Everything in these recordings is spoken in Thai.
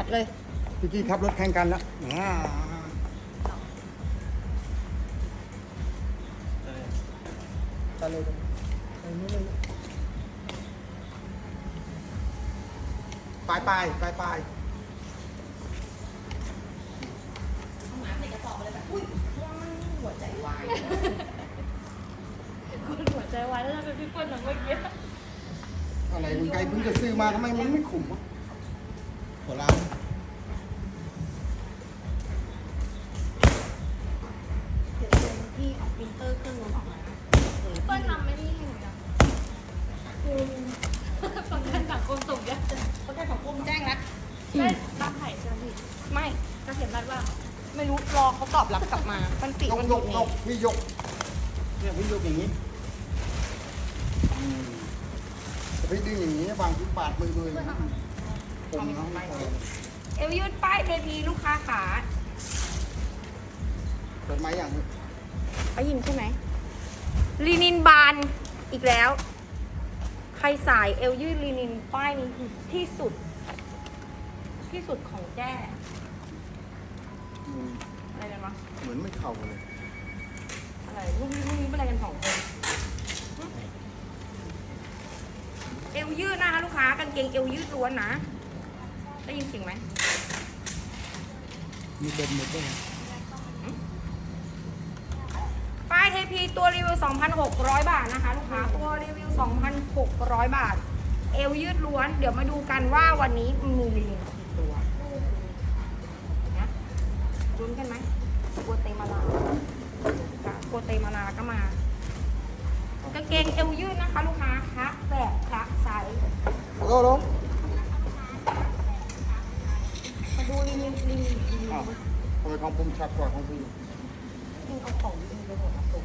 จัดเลยพี่กี้ขับรถแข่งกันแล้วอ่าไปเลยไปนู่นเลยไปไปไปไปหมาใส่กระสอบเลยแบบอุ้ยหัวใจวายคนหัวใจวายแล้วจะเป็นพี่เปิ้ลนะเมื่อกี้อะไรมึงไกลเพิ่งจะซื้อมาทำไมมันไม่ขุมวะหัวล้าน เดี๋ยวเป็นที่เอาปรินเตอร์เครื่องนู้นออกมานะ พี่เปิ้ลทำไม่ได้ให้หนูยังคุณประกันสังคมส่งยัง ประกันสังคมแจ้งแล้ว ได้รับไถ่ใช่ไหมพี่ ไม่ จะเห็นรัดว่า ไม่รู้รอเขาตอบรับกลับมา มันปิด ยกมันยหยุกดยนี่กพี่ยกเนี่ยพี่ยกอย่างนี้อืมแต่พี่ดึงอย่างนี้บางทีปาดมือเลยนะผมเขาไม่พอเอวยืดป้ายเทพีลูกค้าขาเปิดไม้อย่างนี้ได้ยินใช่ไหมลีนินบานอีกแล้ว ใครสายเอวยืดลีนินป้ายนี้คือที่สุด ที่สุดของแจ้อืมอะไรกันวะเหมือนไม่เข่าเลย อะไรลูกนี้ลูกนี้เป็นอะไรกันสองคนหึเอวยืดนะคะลูกค้ากางเกงเอวยืดล้วนนะได้ยินเสียงไหมมีเต็มหมดด้วยป้ายเทพีตัวรีวิว 2,600 บาทนะคะ ลูกค้าตัวรีวิว 2,600 บาท เอวยืดล้วน เดี๋ยวมาดูกันว่าวันนี้มีรีวิวกี่ตัวนะรุ้นกันไหมกัวเตมาลา กัวเตมาลาก็มากางเกงเอวยืดนะคะ ลูกค้าคะแบบคะไซส์ฮัลโหลฮัลโหลมาดูรีวิวรีวิวรีวิวอ้าวทำไมของผมชัดกว่าของพี่มึงเอาของรีวิวไปหมดนะตุ๊ก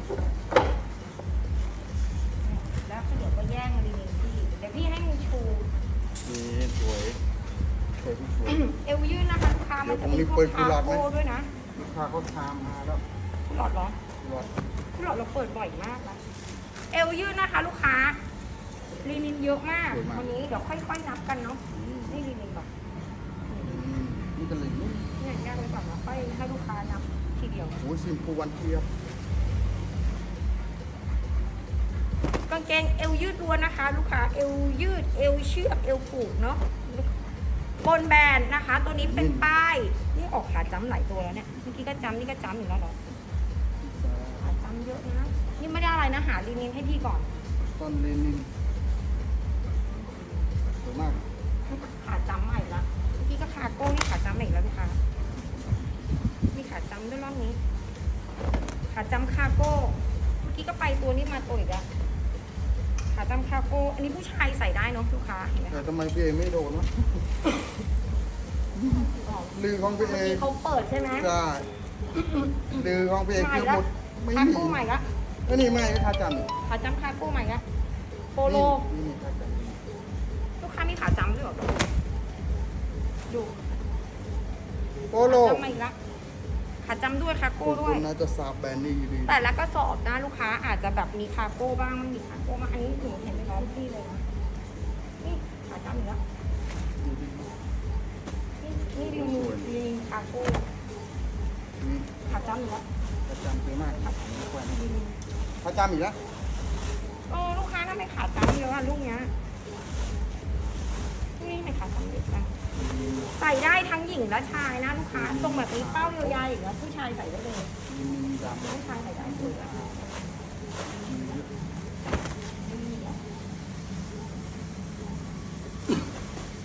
แล้วเดี๋ยวก็แย่งรีวิวพี่เดี๋ยวพี่ให้มึงชูนี่สวยสวยที่สวยเอวยืดนะคะลูกค้ามันจะมีพวกคาโก้ด้วยนะลูกค้าเขาทามมาแล้วหลอดเหรอ รอดหลอดเราเปิดบ่อยมากนะเอวยืดนะคะ ลูกค้าลีนินเยอะมาก วันนี้เดี๋ยวค่อยๆนับกันเนาะนี่ลีนินก่อนนี่กันเลยนี่เนี่ยแยกไว้ก่อนแล้วค่อยให้ลูกค้านับทีเดียว โอ้ยซิมพูวันเทียบกางเกงเอวยืดล้วนนะคะ ลูกค้าเอวยืดเอวเชือกเอวผูกเนาะบนแบรนด์นะคะ ตัวนี้เป็นป้าย นี่ออกขาจ้ำหลายตัวแล้วเนี่ยเมื่อกี้ก็จ้ำนี่ก็จ้ำอยู่แล้วเหรอขาจ้ำเยอะ นะนี่ไม่ได้อะไรนะ หาลีนินให้พี่ก่อนต้นเลนินสวยมากขาจ้ำใหม่ละเมื่อกี้ก็ขาโก้นี่ขาจ้ำใหม่อีกแล้วลูกค้ามีขาจ้ำด้วยรอบนี้ ขาจ้ำคาโก้เมื่อกี้ก็ไปตัวนี้มาตัวอีกแล้วขาจ้ำคาโก้อันนี้ผู้ชายใส่ได้เนาะลูกค้าเห็นไหมแต่คะทำไมพี่เอไม่โดนวะลือของพี่เอเมื่อกี้เขาเปิดใช่ไหมใช่ลือของพี่เอคือหมดไม่คามีโก้ใหม่ละ ก็นี่ไม่ค่าจำนี่ขาจ้ำคาโก้ใหม่ละโปโล นี่ค่าจลูกค้ามีขาจ้ำด้วยเหรอดูำโปโลขาจ้ำใหม่ละขาจ้ำด้วยคาโก้ด้วคุยณน่าจะทราบแบรนด์นี้อยู่ดีแต่ละกระสอบนะลูกค้าอาจจะแบบมีคาโก้บ้างไม่มีคาโก้บ้างอันนี้หนูเห็นในน้องพี่เลยนะนี่ขาจ้ำอีกแล้วนี่นี่ลิงลิงคาโก้นี่ขาจ้ำอีกแล้วค่าจำสวยมากค่ ขาจำอีกแล้วโอ้ลูกค้าทำไมขาดจ้ำเยอะอะลูกเนี้ยลูกนี้ไม่ขาดจ้ำเยอะจังใส่ได้ทั้งหญิงและชายนะลูกค้าทรงแบบนี้เป้ายาวๆอีกแล้วผู้ชายใส่ได้เลยผู้ชายใส่ได้สวยอะ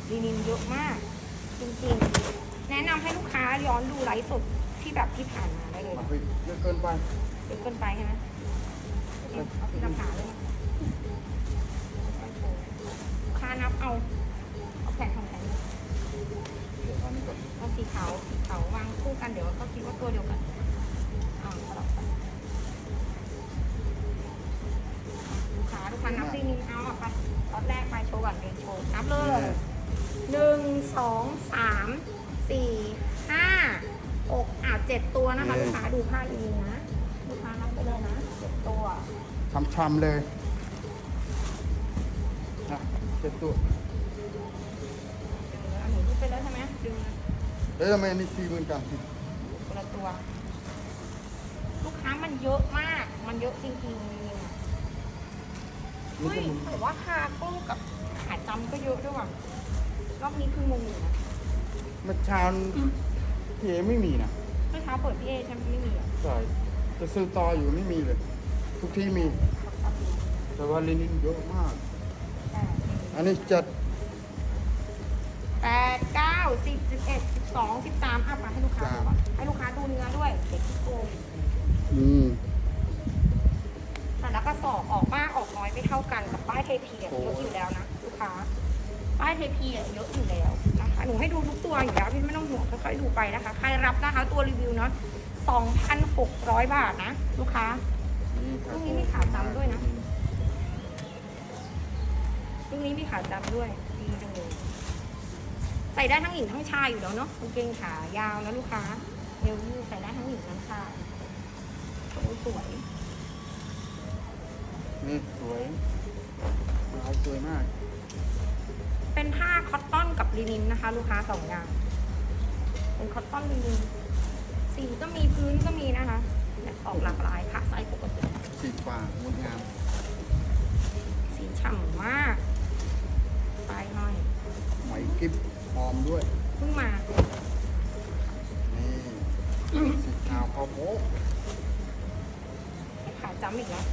ลีนินเยอะมาก จริงๆ แนะนำให้ลูกค้าย้อนดูไลฟ์สดที่แบบที่ผ่านมาได้เลยมาไปเยอะเกินไปเยอะเกินไปใช่ไหม เอาที่ราคาเลยลูกค้านับเอา เอาแผ่นของแผ่นเดี๋ยวอันนี้ก่อนเอาสีขาวสีขาววางคู่กันเดี๋ยวเขาคิดว่าตัวเดียวกันอ่าสลับกันลูกค้าลูกค้านับลีนินเอาอะไปรอบแรกไปโชว์ก่อนเดินโชว์นับเลยหนึ่งสองสามสี่ห้าหกอะเจ็ดตัวนะคะ ลูกค้าดูผ้าอีกน ช้ำๆเลยนะเจ็ดตัวอันนี้ดูไปแล้วใช่ไหมดึงนะแล้วทำไมอันนี้สี่หมื่นเก้าสิบคนละตัว ลูกค้ามันเยอะมาก มันเยอะจริงๆนี่อะนี่เฮ้ยก็มึงแต่ว่าคาโก้กับขาจำก็เยอะด้วยว่ะรอบนี้คืองงอยู่นะเมื่อเช้าพี่เอไม่มีนะเมื่อเช้าเปิดพี่เอใช่ไหมไม่มีอะใช่จะซื้อต่ออยู่ไม่มีเลย ทุกที่มี แต่ว่าลินินเยอะมาก อันนี้จัดแปดเก้าสิบสิบเอ็ดสิบสองสิบสามอะมาให้ลูกค้าดูก่อนให้ลูกค้าดูเนื้อด้วยเด็กที่โกงอืมแต่ละกระสอบออกมากออกน้อยไม่เท่ากันกับป้ายเทพีอะเยอะอยู่แล้วนะลูกค้าป้ายเทพีอะเยอะอยู่แล้วนะคะหนูให้ดูทุกตัวอยู่แล้วพี่ไม่ต้องห่วงค่อยๆดูไปนะคะ ใครรับนะคะตัวรีวิวเนาะ2,600บาทนะ ลูกค้านี่ครับพรุ่งนี้มีขาจำด้วยนะต รงนี้มีขาจำด้วยดีจังเลยใส่ได้ทั้งหญิงทั้งชายอยู่แล้วเนาะกางเกงขายาวนะลูกค้าเอวยืดใส่ได้ทั้งหญิงทั้งชายโอ้ยสวยนี่สวยลายสวยมาก เป็นผ้าคอตตอนกับลินินนะคะ ลูกค้าสองอย่าง เป็นคอตตอนลินิน สีก็มีพื้นก็มีนะคะแบบออกหลากหลายค่ะไซส์ปกติสีฟ้างดงาม สีฉ่ำมากปลายห้อยไหมกริบหอมด้วยเพิ่งมา นี่สีขาวขาวโบ๊ะขาจำอีกแล้ว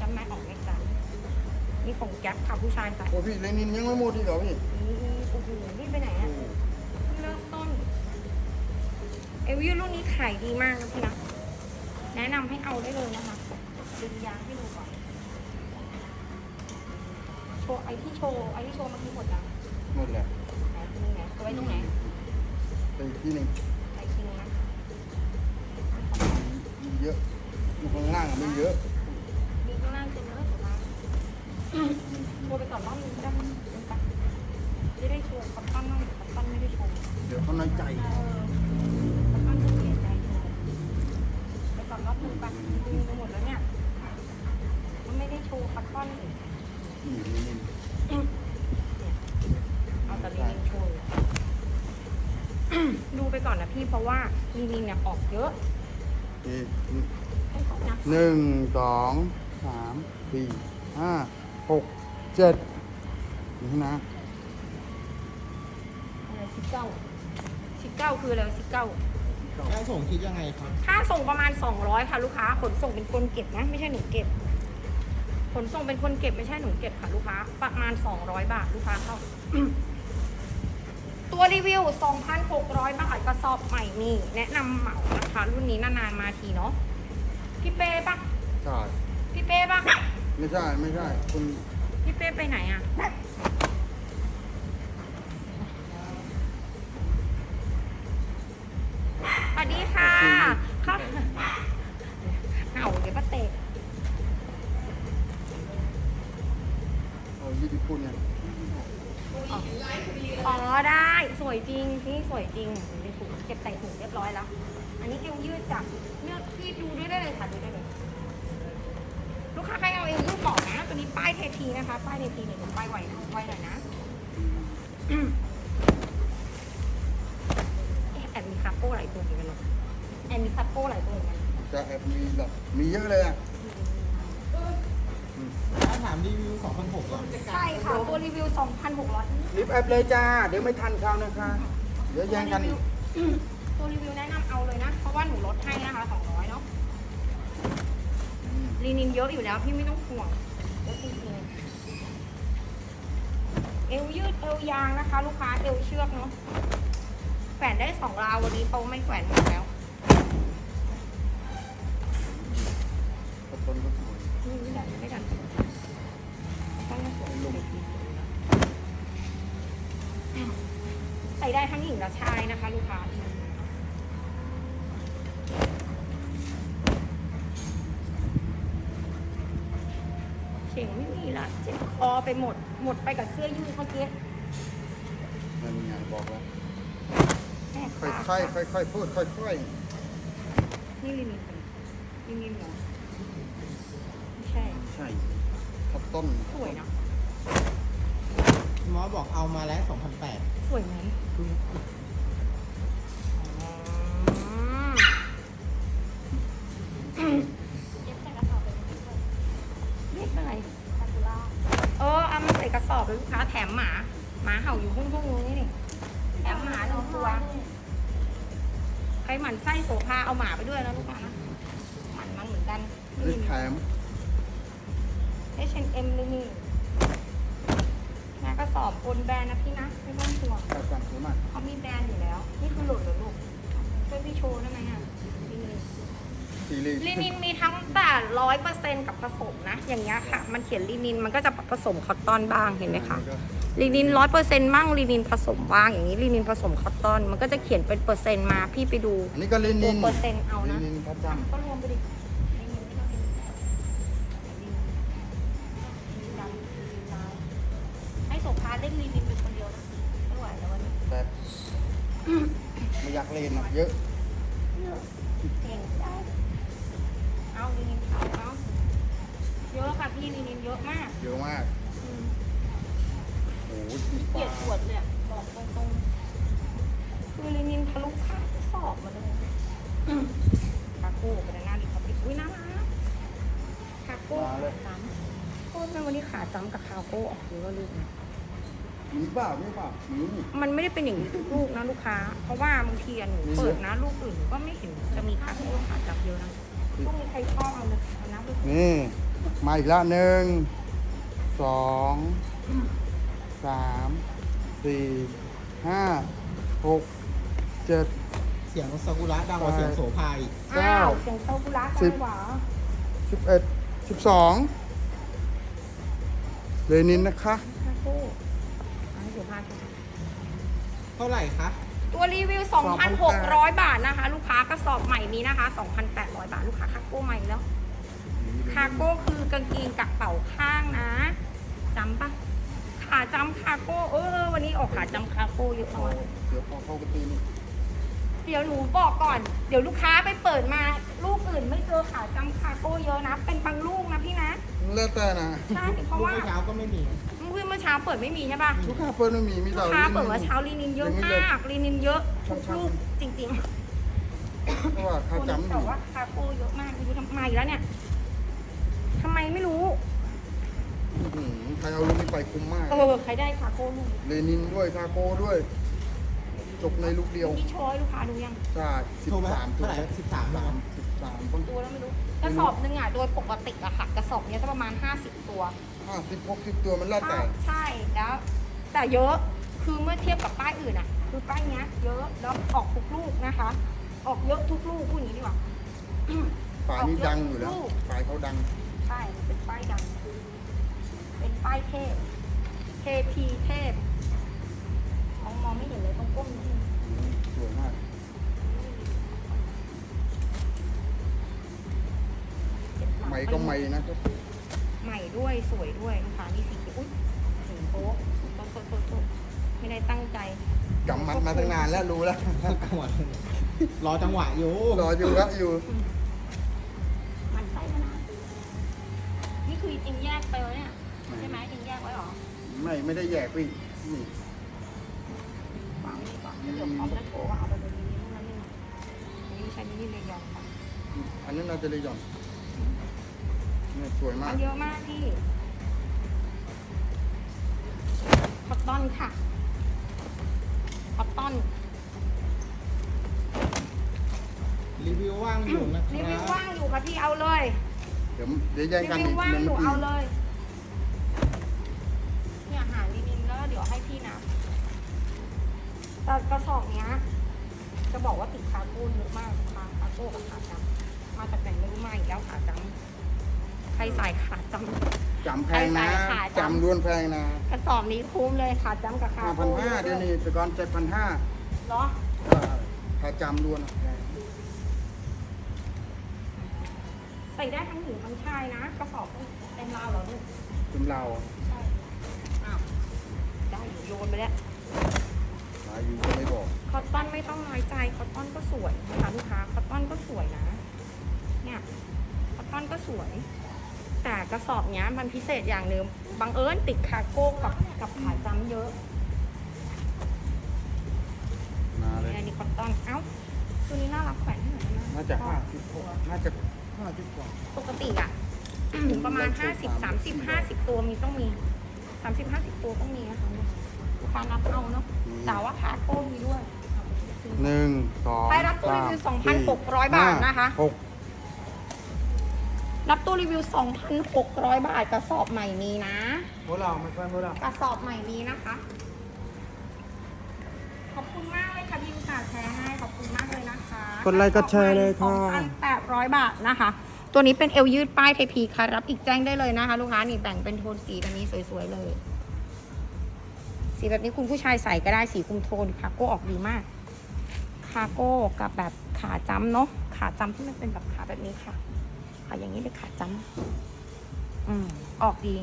จำไม่ออกไม่จำนี่ของแก๊ปค่ะผู้ชายใส่โอ้พี่เลนินยังไม่หมดอีกเหรอพี่นี่โอ้โหนี่ไปไหนอะเพิ่งเริ่มต้น เอวิวรุ่นนี้ขายดีมากนะพี่นะแนะนำให้เอาได้เลยนะคะดึงยางให้ดูก่อนโช ว์ไอที่โชว์ไอที่โชว์เมื่อกี้หมดยังหมดแล้วไหนนี่ไงเอาไว้ตรงไหนไปอีกที่หนึ่งไอจริงนะมีเยอะอยู่ข้างล่างอะไม่เยอะมีข้างล่างเต็มเลยมากโชว์ไปก่อนรอบนึงก็ได้มั้งเดี๋ยวกันจะได้โชว์คอตตอนบ้างคอตตอนไม่ได้โชว์ เดี๋ยวเขาน้อยใจเออคอตตอนจะเสียใจโชว์ไปก่อนรอบนึงไปดึงไปหมดแล้วเนี่ยมันไม่ได้โชว์คอตตอนอี กนี่เลนินเอาแต่ลีนินโชว์อยู่ดูไปก่อนนะพี่เพราะว่าลีนินเนี่ยออกเยอะนี่นี่ให้เขานับหนึ่งสองสามสี่ห้าหกเจ็ดนี่นะอะไรสิบเก้าสิบเก้าคืออะไรสิบเก้า ค่าส่งคิดยังไงครับ ค่าส่งประมาณ 200 ค่ะ ลูกค้า ขนส่งเป็นคนเก็บนะ ไม่ใช่หนูเก็บ ขนส่งเป็นคนเก็บไม่ใช่หนูเก็บค่ะลูกค้า ประมาณ 200 บาทลูกค้าเข้า ตัวรีวิว 2,600 บาทกระสอบใหม่นี่ แนะนำเหมานะคะ รุ่นนี้นานๆมาทีเนาะพี่เป้ปะใช่พี่เป้ปะไม่ใช่ไม่ใช่คุณพี่เป้ไปไหนอะ ตัวนี้ป้ายเททีนะคะ ป้ายเททีเนี่ยเดี๋ยวป้ายไวนะไวหน่อยนะอืมเอ๊ะแอบมีคาโป้หลายตัวเหมือนกันเนาะแอบมีคาโป้หลายตัวเหมือนกันจะแอบมีแบบมีเยอะเลยอะอืมถ้าถามรีวิว2,600หรอใช่ค่ะ ตัวรีวิว 2,600รีบแอปเลยจ้า เดี๋ยวไม่ทันเขานะคะ เดี๋ยวแย่งกันอีกอืมตัวรีวิวแนะนำเอาเลยนะ เพราะว่าหนูลดให้นะคะ200เนาะอืมลีนินเยอะอยู่แล้วพี่ไม่ต้องห่วง เอะจริงๆเอวยืดเอวยางนะคะ ลูกค้าเอวเชือกเนาะแขวนได้สองราววันนี้เขาไม่แขวนหมดแล้วนี่ไม่ดันไม่ดันต้องมาสวยใส่ได้ทั้งหญิงและชายนะคะ ลูกค้า เข่งไม่มีละเจ็บคอไปหมด หมดไปกับเสื้อยืดเมื่อกี้นั่นไงบอกแล้วแม่ค่ค้าอยๆค่อยๆพูดค่อยนี่ลินินเป็นลินินเหรอไม่ใช่ๆใช่ทับต้นสวยเนาะหมอบอกเอามาแล้ว2,800สวยไหม อะไเออเอามาใส่กระสอบเลยลูกค้าแถมหมา หมาเห่าอยู่พุ่งพุ่งนี่นี่แถมหมาหนึ่งตัว ใครหมั่นไส้โสภาเอาหมาไปด้วยนะลูกค้าหมั่นมันเหมือนกันนี่แถมให้เชนเอ็มลยนี่นะกระสอบปนแบรนด์นะพี่นะ ไม่ต้องห่วงกระสอบสวมากเขามีแบรนด์อยู่แล้ว นี่คือหลุดเหรอลูกช่วยพี่โชว์ได้ไหมอะ สีรีลินินมีทั้งแต่ร้อยเปอร์เซ็นกับผสมนะ อย่างเงี้ยค่ะ มันเขียนลินินมันก็จะผสมคอตตอนบ้างเห็นไหมคะลินินร้อยเปอร์เซ็นต์มั่งลินินผสมบ้างอย่างนี้ลินินผสมคอตตอน มันก็จะเขียนเป็นเปอร์เซ็นต์มาพี่ไปดูอันนี้ก็ลินินตัวเปอร์เซ็นต์เอานะลินินครับจก็รวมไปดิลินินไม่ต้องเป็นลินินลินินดำลินินลาวให้โสภาเล่นลินินเป็นคนเดียวนะไม่ไหวแล้ววันนี้ำแต่ไม่อยากเล่นหรอกเยอะ เยอะค่ะพี่ลินินเยอะมากเยอะมากอืมโอ้โหสีเกลีฟ้ายดปวดเลยอะบอกตรงๆคือลินินทะลุข้างสอบมาเลยคาโก้เป็นหน้าดิคาปิดอุ้ยน่ารักคาโก้ขาจ้ำโทษนะวันนี้ขาจ้ำกับคาโก้ออกเยอะเลยนะ มีเปล่ามีเปล่ามีนี่มันไม่ได้เป็นอย่างนี้ทุกลูกนะลูกค้า เพราะว่าบางทีอะหนูเปิดนะลูกอื่นหนูก็ไม่เห็นจะมีคาโก้ขาจับเยอะนะพวกมีใครชอบเอาเลยเอานะลูกนี่ มาอีกละหนึ่งสองสามสี่ห้าหกเจ็ด เสียงซากุระดังกว่าเสียงโสภาอีกเก้า อ้าวเสียงเต้ากุระสิจับงหวะสิบเอ็ดสิบสองเลนินนะคะคาโก้อันนี้เดี๋ยวพาชมเท่าไหร่คะตัวรีวิว 2,600 บาทนะคะ ลูกค้ากระสอบใหม่นี้นะคะ 2,800 บาท ลูกค้าคาโก้ใหม่แล้ว คาโก้คือกางเกงกับเป๋าข้างนะจำปะขาจำคาโก้เออ วันนี้ออกขาจำคาโก้เยอะเอามากเดี๋ยวพอเข้าประตูนี่เดี๋ยวหนูบอกก่อน เดี๋ยวลูกค้าไปเปิดมาลูกอื่นไม่เจอขาจำคาโก้เยอะนะ เป็นบางลูกนะพี่นะแล้วแต่นะใช่เพราะลูกว่าเมื่อเช้าก็ไม่มีเมื่อเช้าเปิดไม่มีใช่ปะลูกค้าเปิดไม่มีมีลูแต่กค้าลินินเปิดว่าเช้าลีนินเยอะมากลีนินเยอะทุกลูกจริงๆเพราะว่าคเขานจำอแต่ยู่ว่าคาโก้เยอะมากไม่รู้ทำไมแล้วเนี่ย ทำไมไม่รู้อื้อหือใครเอาลูกนี้ไปคุ้มมาก เออใครได้คาโก้ลูกเลนินด้วยคาโก้ด้วย จบในลูกเดียวที่โชว์ให้ลูกค้าดูยังใช่สิบโทรไหมสามตัวเท่าไหร่สิบสามสามสิบสามต้นตัวแล้วไม่รู้กระสอบหนึงอะโดยปกติอะค่ะกระสอบเนี้ยจะประมาณ 50 ตัว ห้าสิบหกสิบตัวมันแล้วแต่ ใช่แล้ว แต่เยอะคือเมื่อเทียบกับป้ายอื่นอะ คือป้ายเนี้ย เยอะแล้วออกทุกลูกนะคะ ออกเยอะทุกลูกพูดอย่างนี้ดีกว่าฝ่ายนี้ดังอยู่แล้วลูกฝ่ายเขาดัง ใช่มันเป็นป้ายดังเป็นป้ายเทพเทพีเทพมองมองไม่เห็นเลยต้องก้มนิดนึงอืมสวยมากเจ็บลังใหม่ก็ใหม่นะครับใหม่ด้วยสวยด้วยลูกค้านี่สีเขียวอุ้ยถึงโป๊ะโต๊ะโต๊ะโต๊ะโต๊ะไม่ได้ตั้งใจกำมัดมาตั้งนานแล้วรู้แล้วจังหวะรอจังหวะอยู่ รออยู่ละอยู่ ไม่ไม่ได้แยกพี่นี่วางไว้นี่ก่อนเดี๋ยวพร้อมจะโชว์ว่าเอาไปเลยนี่นู่นนั่นนี่อันนี้ใช้นี่เลยยอมค่ะอันนั้นเราจะเลยหย่อนนี่สวยมามักนเยอะมากพี่คอตตอนค่ะคอตตอนรีวิวว่างอยู่นะครีวิวรับว่างอยู่ค่ะพี่เอาเลย เดี๋ยวเดี๋ยวแย่งรีกันวิอีวกว่างมันหนูเมื่อกี้เอาเลยเนี่ย แต่กระสอบเนี้ย จะบอกว่าติดคาร์บูนเยอะมากคาคาร์โก้กับขาจำมาจากไหนไม่รู้มาอีกแล้วขาจำใครใส่ขาจำ จำแพงนะใส่ขาจำ จำล้วนแพงนะกระสอบนี้คุ้มเลยขาจำกับคาห้าร์พันโก้ห้าเดี๋ยวนี้แต่ก่อนเจ็ดพันห้าเหรอถ้าจำล้วนใส่ได้ทั้งหญิงทั้งชายนะ กระสอบเต็มราวเหรอลูก จำเรา ใช่อ้าวได้อยู่โยนไปแล้ว หาอยู่ก็ไม่บอกคอตตอนไม่ต้องน้อยใจคอตตอนก็สวยนะคะลูกค้าคอตตอนก็สวยนะ เนี่ยคอตตอนก็สวย แต่กระสอบเนี้ยมันพิเศษอย่างหนึ่งบังเอิญติดคาโก้กับกับขาจำเยอะมาเลยอันนี้คอตตอนเอ้าตัวนี้น่ารักแขวนให้หน่อยได้ไหมน่าจะห้าสิบหกน่าจะห้าสิบกว่าปกติอะประมาณ50 30 50ตัวมีต้องมี30 50ตัวต้องมีนะคะ ลูกค้านับเอาเนาะแต่ว่าคาโก้มีด้วยเอาไปซื้อหนึ่งสองใครรับตัวรีวิวสาม2,600 บาทนะคะหกรับตู้รีวิว 2,600 บาทกระสอบใหม่นี้นะพวกเราไม่ค่อยพวกเรากระสอบใหม่นี้นะคะ ขอบคุณมากเลยค่ะที่อุตส่าห์แชร์ให้ขอบคุณมากเลยนะคะกดไลค์กดแชร์เลยค่ะ2,800 บาทนะคะ ตัวนี้เป็นเอวยืดป้ายเทพีค่ะรับอีกแจ้งได้เลยนะคะ ลูกค้านี่แต่งเป็นโทนสีแบบนี้สวยๆเลย สีแบบนี้คุณผู้ชายใส่ก็ได้สีคุมโทนคาโก้ออกดีมาก คาโก้กับแบบขาจ้ำเนาะขาจ้ำที่มันเป็นแบบขาแบบนี้ค่ะขาอย่างนี้เลยขาจ้ำอืมออกดี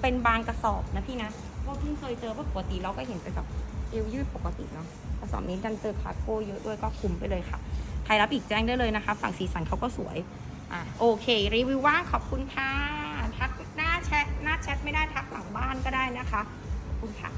เป็นบางกระสอบนะพี่นะก็เพิ่งเคยเจอเพราะปกติเราก็เห็นเป็นแบบเอวยืดปกติเนาะกระสอบนี้ดันเจอคาโก้เยอะด้วยก็คุมไปเลยค่ะใครรับอีกแจ้งได้เลยนะคะ ฝั่งสีสันเขาก็สวยอะโอเค รีวิวว่างขอบคุณค่ะทักหน้าแชทหน้าแชทไม่ได้ทักหลังบ้านก็ได้นะคะขอบคุณค่ะ